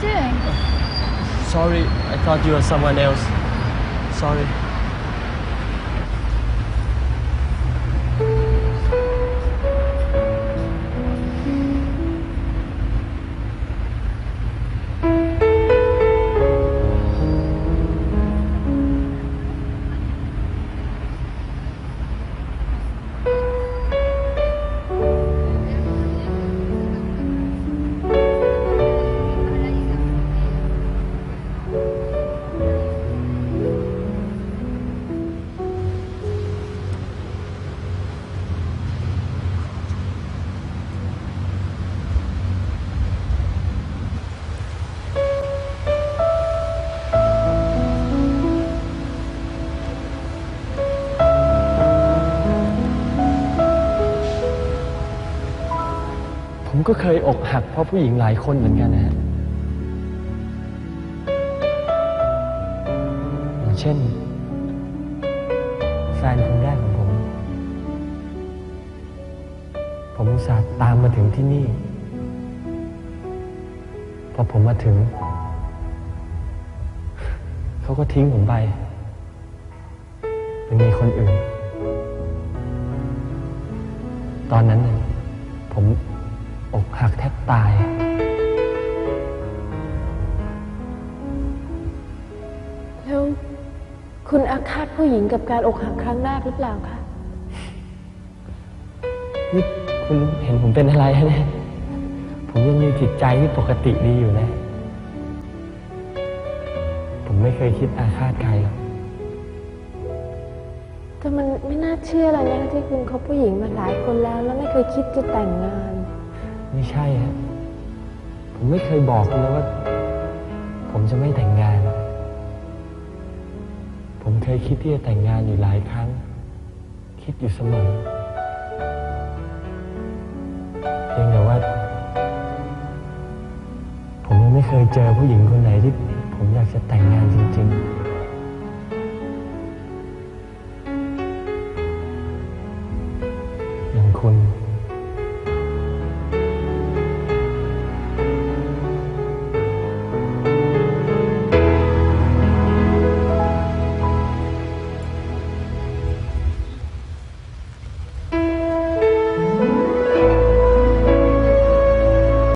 doing? Sorry, I thought you were someone else. Sorry. ก็เคยอกหักเพราะผู้หญิงหลายคนเหมือนกันนะฮะอย่างเช่น แฟนคนแรกของผม ผมอุตส่าห์ตามมาถึงที่นี่ พอผมมาถึง เขาก็ทิ้งผมไปไปมีคนอื่น ตอนนั้นผม อกหักแทบตาย แล้วคุณอาฆาตผู้หญิงกับการอกหักครั้งแรกหรือเปล่าคะ นี่คุณเห็นผมเป็นอะไรฮะเนี่ย ผมยังมีจิตใจที่ปกติดีอยู่นะ ผมไม่เคยคิดอาฆาตใครหรอก แต่มันไม่น่าเชื่อเลยนะที่คุณคบผู้หญิงมาหลายคนแล้ว แล้วไม่เคยคิดจะแต่งงาน ไม่ใช่ฮะผมไม่เคยบอกคุณเลยว่า ผมจะไม่แต่งงาน ผมเคยคิดที่จะแต่งงานอยู่หลายครั้ง คิดอยู่เสมอ เพียงแต่ว่า ผมยังไม่เคยเจอผู้หญิงคนไหนที่ ผมอยากจะแต่งงานจริง ๆคุณ